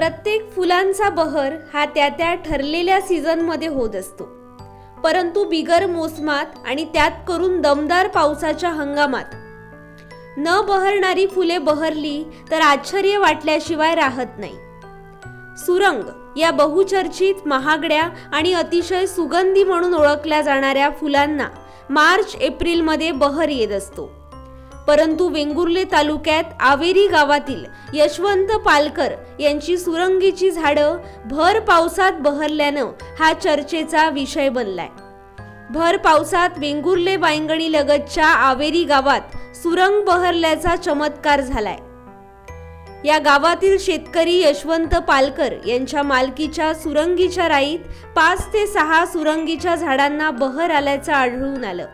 प्रत्येक फुलांचा बहर हा त्या त्या ठरलेल्या सीझनमध्ये होत असतो. परंतु बिगर मोसमात आणि त्यात करून दमदार पावसाच्या हंगामात. न बहरणारी फुले बहरली तर आश्चर्य वाटल्याशिवाय राहत नाही. सुरंग या बहुचर्चित महागड्या आणि अतिशय सुगंधी म्हणून ओळखल्या जाणाऱ्या फुलांना मार्च एप्रिलमध्ये बहर येत असतो. परंतु वेंगुर्ले तालुक्यात आवेरी गावातील यशवंत पालकर यांची सुरंगीची झाडं भर पावसात बहरल्यानं हा चर्चेचा विषय बनलाय. भर पावसात वेंगुर्ले वायंगणी लगतच्या आवेरी गावात सुरंग बहरल्याचा चमत्कार झालाय. या गावातील शेतकरी यशवंत पालकर यांच्या मालकीच्या सुरंगीच्या राईत पाच ते सहा सुरंगीच्या झाडांना बहर आल्याचं आढळून आलं.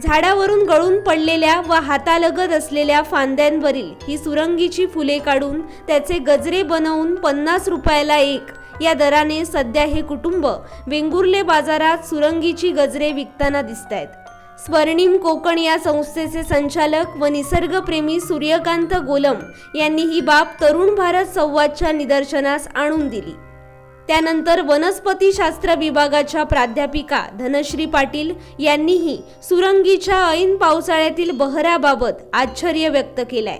झाडावरून गळून पडलेल्या व हातालगत असलेल्या फांद्यांवरील ही सुरंगीची फुले काढून त्याचे गजरे बनवून पन्नास रुपयाला एक. या दराने सध्या हे कुटुंब वेंगुर्ले बाजारात सुरंगीची गजरे विकताना दिसत आहेत स्वर्णिम कोकण या संस्थेचे संचालक व निसर्गप्रेमी सूर्यकांत गोलम यांनी ही बाब तरुण भारत संवादच्या निदर्शनास आणून दिली. त्यानंतर वनस्पतीशास्त्र विभागाच्या प्राध्यापिका धनश्री पाटील यांनीही सुरंगीच्या ऐन पावसाळ्यातील बहराबाबत आश्चर्य व्यक्त केलंय.